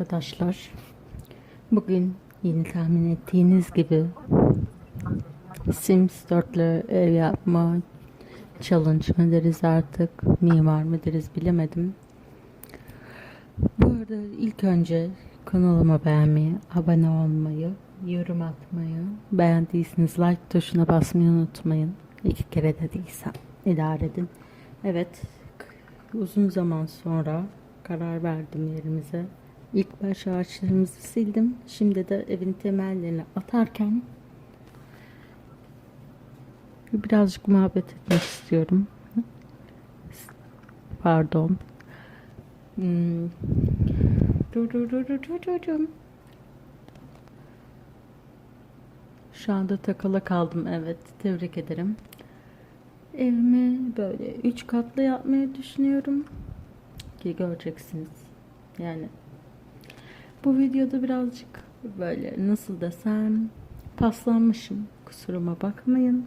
arkadaşlar. Bugün yeni tahmin ettiğiniz gibi Sims 4 ile ev yapma challenge mı deriz artık mimar mı deriz bilemedim. Bu arada ilk önce kanalıma beğenmeyi, abone olmayı, yorum atmayı, beğendiyseniz like tuşuna basmayı unutmayın. İki kere de değilsem idare edin. Evet, uzun zaman sonra karar verdim yerimize. İlk baş ağaçlarımızı sildim. Şimdi de evin temellerini atarken birazcık muhabbet etmek istiyorum. Pardon. Hmm. Şu anda takıla kaldım evet tebrik ederim. Evimi böyle üç katlı yapmayı düşünüyorum ki göreceksiniz. Yani bu videoda birazcık böyle nasıl desem paslanmışım. Kusuruma bakmayın.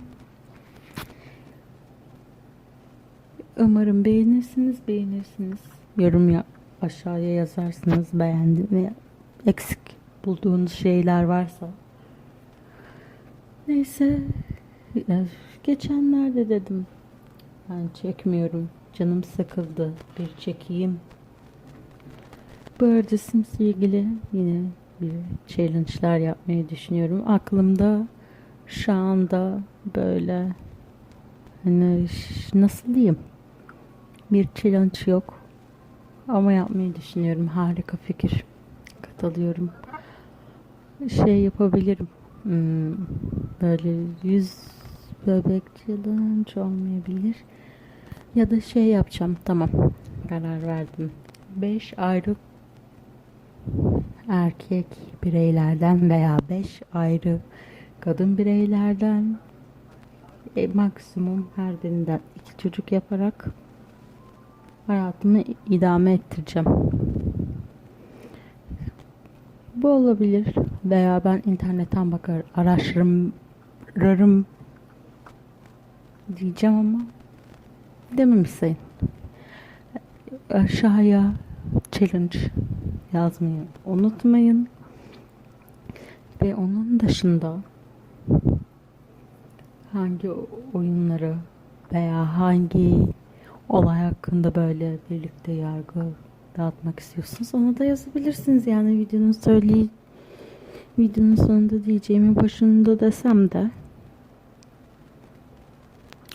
Umarım beğenirsiniz, beğenirsiniz. Yorum ya aşağıya yazarsınız beğendim ve eksik bulduğunuz şeyler varsa. Neyse, geçenlerde dedim ben çekmiyorum. Canım sıkıldı. Bir çekeyim. Bu arada Sims ilgili yine bir challenge'lar yapmayı düşünüyorum. Aklımda şu anda böyle hani nasıl diyeyim bir challenge yok ama yapmayı düşünüyorum. Harika fikir. Katılıyorum. Şey yapabilirim. Hmm, böyle yüz bebek challenge olmayabilir. Ya da şey yapacağım. Tamam. Karar verdim. 5 ayrı erkek bireylerden veya 5 ayrı kadın bireylerden e, maksimum her birinden iki çocuk yaparak hayatımı idame ettireceğim. Bu olabilir veya ben internetten bakar araştırırım diyeceğim ama dememiş sayın. Aşağıya challenge yazmayı unutmayın. Ve onun dışında hangi oyunları veya hangi olay hakkında böyle birlikte yargı dağıtmak istiyorsunuz onu da yazabilirsiniz. Yani videonun söyley videonun sonunda diyeceğimi başında desem de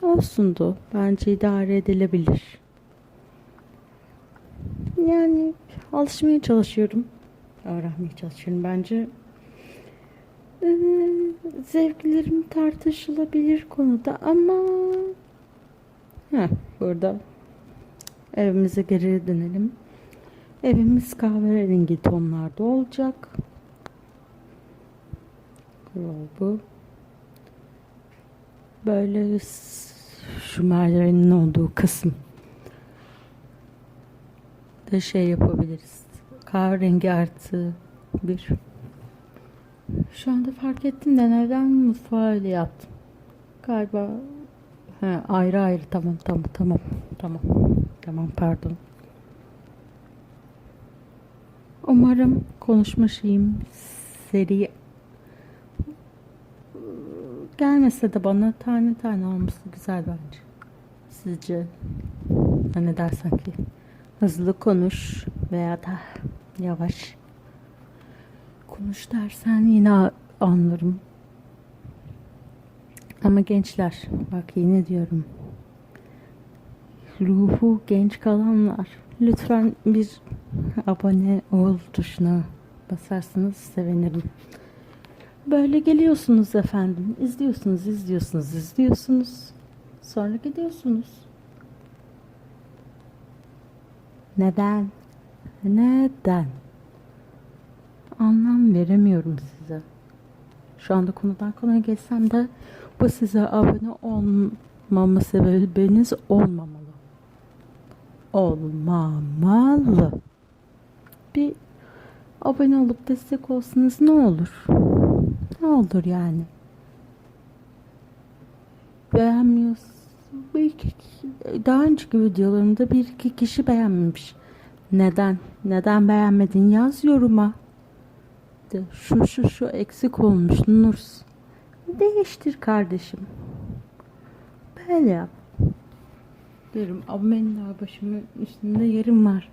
olsundu. Bence idare edilebilir. Yani alışmaya çalışıyorum. Öğrenmeye çalışıyorum. Bence eee, zevklerim tartışılabilir konuda ama Heh, burada evimize geri dönelim. Evimiz kahverengi tonlarda olacak. Kural bu. Böyle şu merdivenin olduğu kısım da şey yapabiliriz. Kahverengi artı bir. Şu anda fark ettim de neden mutfağı öyle yaptım. Galiba he, ayrı ayrı tamam tamam tamam tamam tamam pardon. Umarım konuşma şeyim seri gelmese de bana tane tane olması güzel bence. Sizce ne dersen ki hızlı konuş veya da yavaş konuş dersen yine anlarım. Ama gençler bak yine diyorum ruhu genç kalanlar lütfen bir abone ol tuşuna basarsanız sevinirim. Böyle geliyorsunuz efendim. izliyorsunuz, izliyorsunuz, izliyorsunuz. Sonra gidiyorsunuz. Neden? Neden? Anlam veremiyorum size. Şu anda konudan konuya geçsem de bu size abone olmama sebebiniz olmamalı. Olmamalı. Bir abone olup destek olsanız ne olur? Ne olur yani? Beğenmiyorsun. İki, daha önceki videolarımda bir iki kişi beğenmemiş. Neden? Neden beğenmedin? Yaz yoruma. De, şu şu şu eksik olmuş Nurs. Değiştir kardeşim. Böyle yap. Derim ama benim daha başımın üstünde yerim var.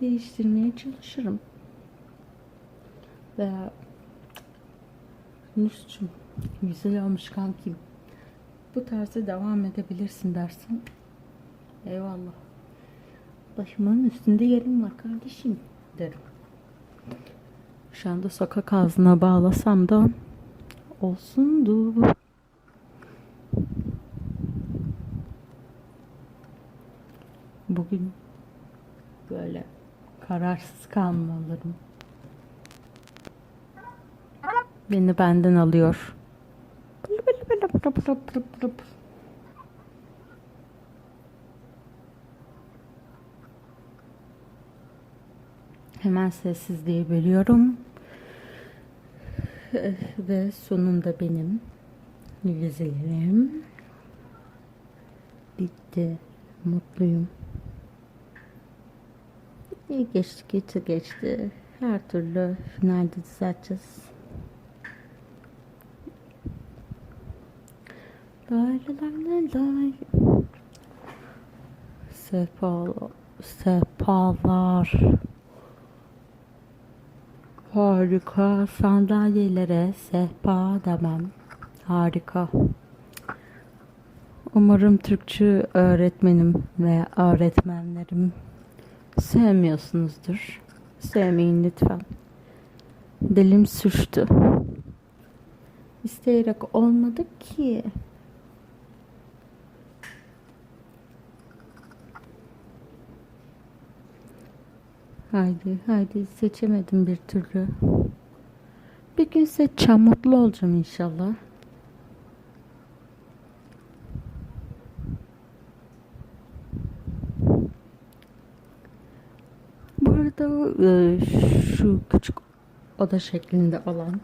Değiştirmeye çalışırım. Veya Nus'cum güzel olmuş kankim. Bu tarzda devam edebilirsin dersin. Eyvallah. Başımın üstünde yerim var kardeşim derim. Şu anda sokak ağzına bağlasam da olsundu. Bugün böyle kararsız kalmalarım beni benden alıyor. Hemen sessizliği bölüyorum. Ve sonunda benim vizelerim bitti. Mutluyum. İyi geçti, geçti, geçti. Her türlü finalde düzelteceğiz. Lay lay lay. Sehpalar. Sehpalar. Harika. Sandalyelere sehpa demem. Harika. Umarım Türkçe öğretmenim ve öğretmenlerim sevmiyorsunuzdur. Sevmeyin lütfen. Dilim sürçtü. İsteyerek olmadı ki. Haydi haydi seçemedim bir türlü. Bir gün seçeceğim mutlu olacağım inşallah. Bu arada e, şu küçük oda şeklinde olan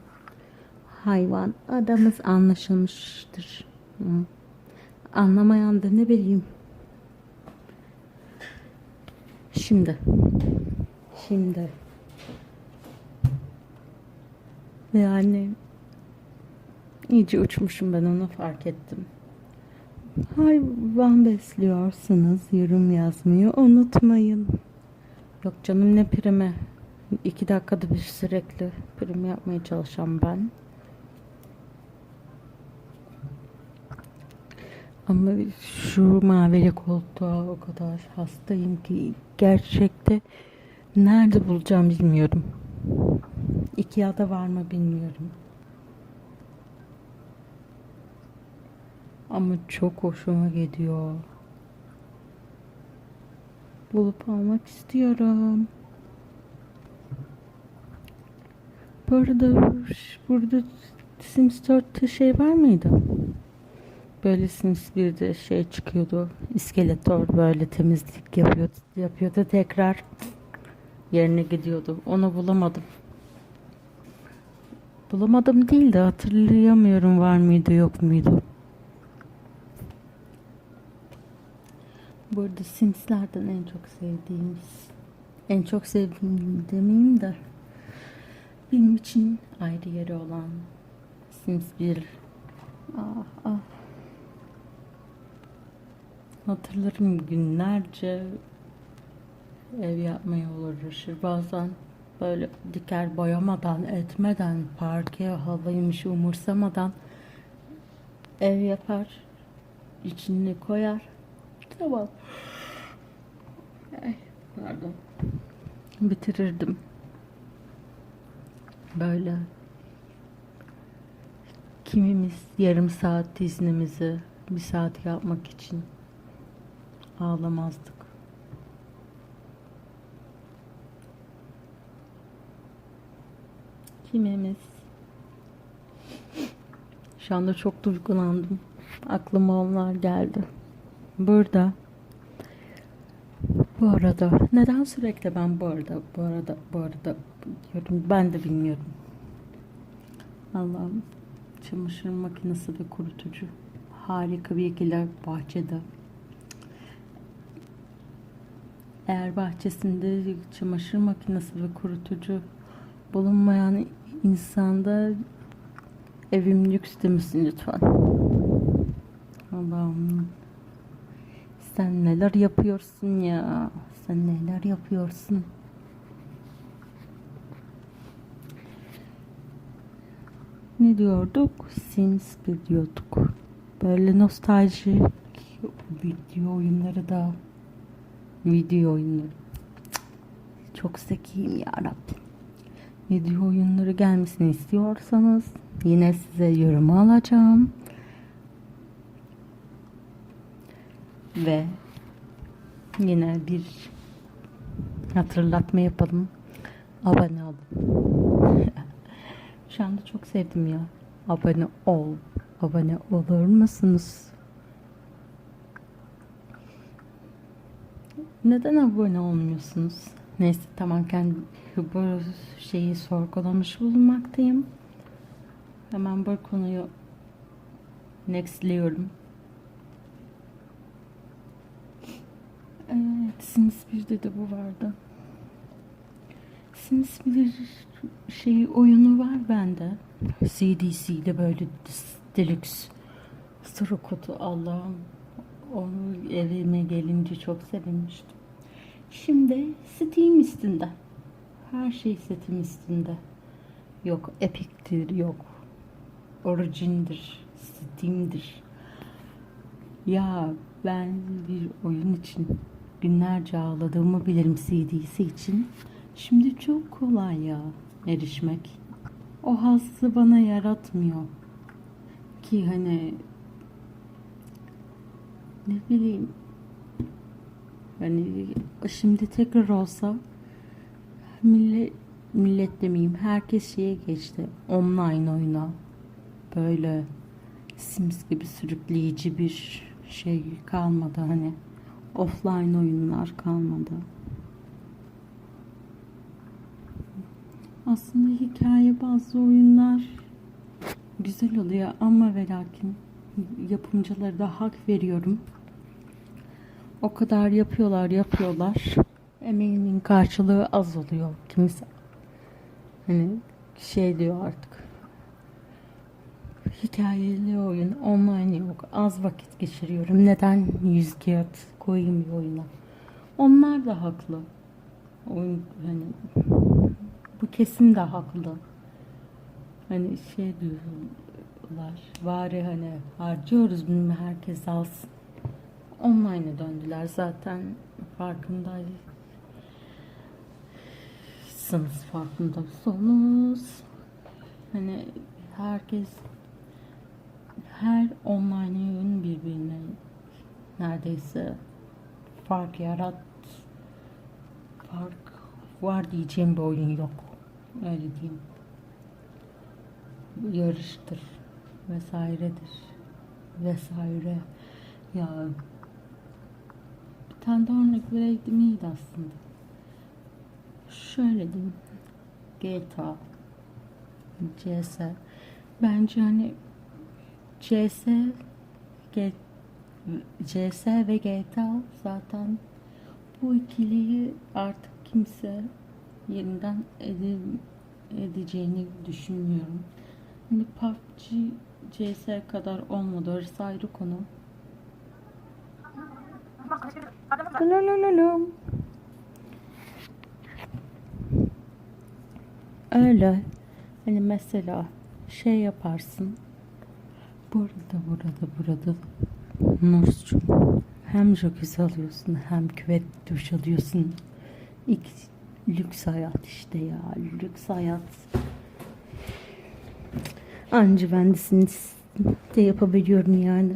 hayvan adamız anlaşılmıştır. Anlamayan da ne bileyim. Şimdi. Şimdi. Yani iyice uçmuşum ben onu fark ettim. Hayvan besliyorsanız yorum yazmayı unutmayın. Yok canım ne primi. İki dakikada bir sürekli prim yapmaya çalışan ben. Ama şu mavili koltuğa o kadar hastayım ki gerçekte nerede bulacağım bilmiyorum. Ikea'da var mı bilmiyorum. Ama çok hoşuma gidiyor. Bulup almak istiyorum. Bu arada burada Sims 4'te şey var mıydı? Böyle Sims 1'de şey çıkıyordu. İskeletor böyle temizlik yapıyordu, yapıyordu tekrar yerine gidiyordu. Onu bulamadım. Bulamadım değil de hatırlayamıyorum var mıydı yok muydu. Burada Sims'lerden en çok sevdiğimiz, en çok sevdiğim demeyeyim de benim için ayrı yeri olan Sims 1. Ah ah. Hatırlarım günlerce ev yapmaya uğraşır. Bazen böyle diker boyamadan, etmeden, parke halıymış umursamadan ev yapar, içini koyar. Tamam. Ay, pardon. Bitirirdim. Böyle. Kimimiz yarım saat iznimizi bir saat yapmak için ağlamazdık. Kimimiz şu anda çok duygulandım. Aklıma onlar geldi. Burada bu arada neden sürekli ben bu arada bu arada bu arada diyorum ben de bilmiyorum. Allah'ım çamaşır makinesi ve kurutucu harika bilgiler bahçede. Eğer bahçesinde çamaşır makinesi ve kurutucu bulunmayan insanda evim lüks demesin lütfen. Allah'ım. Sen neler yapıyorsun ya? Sen neler yapıyorsun? Ne diyorduk? Sims 1 diyorduk. Böyle nostalji video oyunları da video oyunları. Çok zekiyim ya Rabbim. Video oyunları gelmesini istiyorsanız yine size yorum alacağım. Ve yine bir hatırlatma yapalım. Abone olun. Şu anda çok sevdim ya. Abone ol. Abone olur musunuz? Neden abone olmuyorsunuz? Neyse tamam kendi bu şeyi sorgulamış bulunmaktayım. Hemen bu konuyu nextliyorum. Evet, Sims 1'de de bu vardı. Sims 1 şey oyunu var bende. CDC'de böyle deluxe sıra kutu Allah'ım. Onu evime gelince çok sevinmiştim. Şimdi Steam üstünde. Her şey Steam üstünde. Yok Epic'tir, yok Origin'dir, Steam'dir. Ya ben bir oyun için günlerce ağladığımı bilirim CD'si için. Şimdi çok kolay ya erişmek. O hazzı bana yaratmıyor. Ki hani ne bileyim hani şimdi tekrar olsa millet millet demeyeyim herkes şeye geçti online oyuna böyle Sims gibi sürükleyici bir şey kalmadı hani offline oyunlar kalmadı. Aslında hikaye bazı oyunlar güzel oluyor ama ve lakin yapımcılara da hak veriyorum. O kadar yapıyorlar yapıyorlar. Emeğinin karşılığı az oluyor kimse. Hani şey diyor artık. Hikayeli oyun online yok. Az vakit geçiriyorum. Neden yüz kağıt koyayım bir oyuna? Onlar da haklı. Oyun hani bu kesim de haklı. Hani şey diyorlar. Bari hani harcıyoruz bunu herkes alsın. Online'a döndüler zaten farkındaysanız farkındaysanız hani herkes her online oyun birbirine neredeyse fark yarat fark var diyeceğim bir oyun yok. Öyle diyeyim. Yarıştır vesairedir vesaire. Ya bir tane daha örnek vereydim iyiydi aslında. Şöyle diyeyim. GTA CS bence hani CS G, CS ve GTA zaten bu ikiliyi artık kimse yerinden ede, edeceğini düşünmüyorum. Hani PUBG CS kadar olmadı. Orası ayrı konu. Öyle. Hani mesela şey yaparsın. Burada, burada, burada. Nursu'cum. Hem jacuzzi alıyorsun hem küvet duş alıyorsun. İlk lüks hayat işte ya. Lüks hayat. Anca ben de siz de yapabiliyorum yani.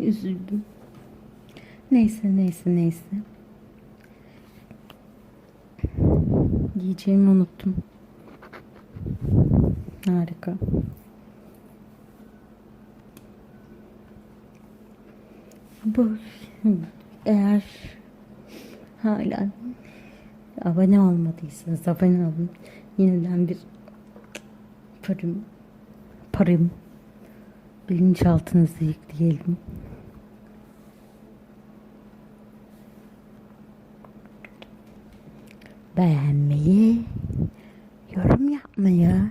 Üzüldüm. Neyse neyse neyse. Giyeceğimi unuttum. Harika. Bu eğer hala abone olmadıysanız abone olun. Yeniden bir parim parim bilinçaltınızı yükleyelim. Beğenmeyi, yorum yapmayı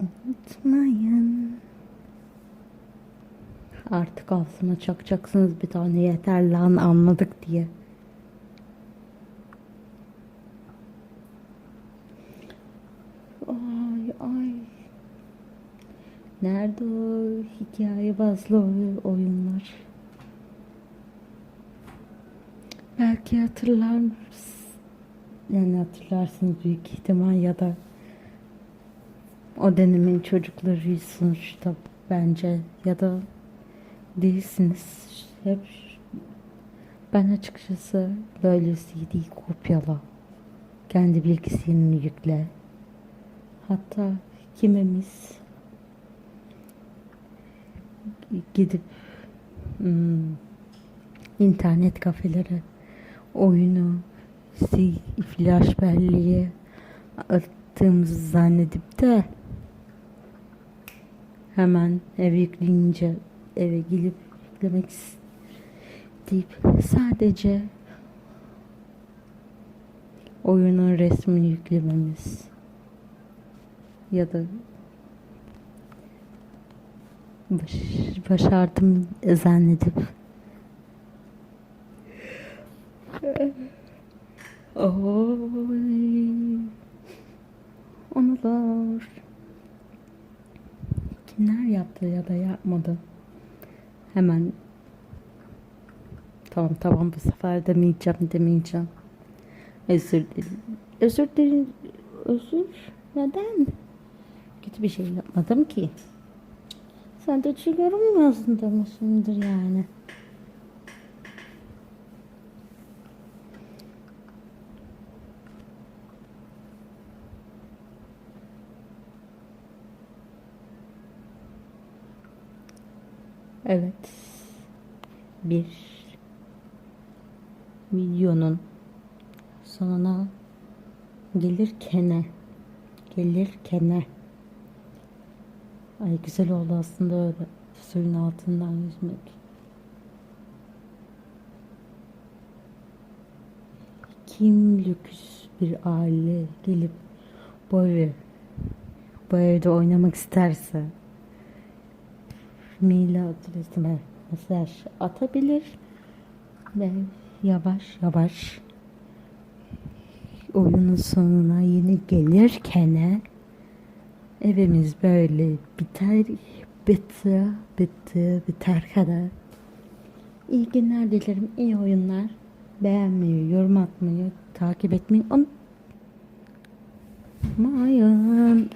unutmayın. Artık ağzıma çakacaksınız bir tane yeter lan anladık diye. Ay ay. Nerede o hikaye bazlı oy- oyunlar? Belki hatırlar mısınız? Yani hatırlarsınız büyük ihtimal ya da o dönemin çocukları sonuçta bence ya da değilsiniz. Hep ben açıkçası böyle CD'yi kopyala. Kendi bilgisayarını yükle. Hatta kimimiz gidip hmm, internet kafelere oyunu si- flash belleğe attığımızı zannedip de hemen eve yükleyince eve gelip yüklemek isteyip sadece oyunun resmini yüklememiz ya da baş, başardım zannedip Oy. Anılar. Kimler yaptı ya da yapmadı? Hemen Tamam tamam bu sefer demeyeceğim demeyeceğim. Özür dilerim. Özür dilerim. Özür? Neden? Kötü bir şey yapmadım ki. Sadece yorum yazın demişimdir yani. Evet. Bir videonun sonuna gelirkene gelirkene ay güzel oldu aslında öyle suyun altından yüzmek. Kim lüks bir aile gelip bu evi bu evde oynamak isterse mail adresime mesaj atabilir ve yavaş yavaş oyunun sonuna yeni gelirken evimiz böyle biter bitti bitti biter kadar. İyi günler dilerim iyi oyunlar. Beğenmeyi yorum atmayı takip etmeyi unutmayın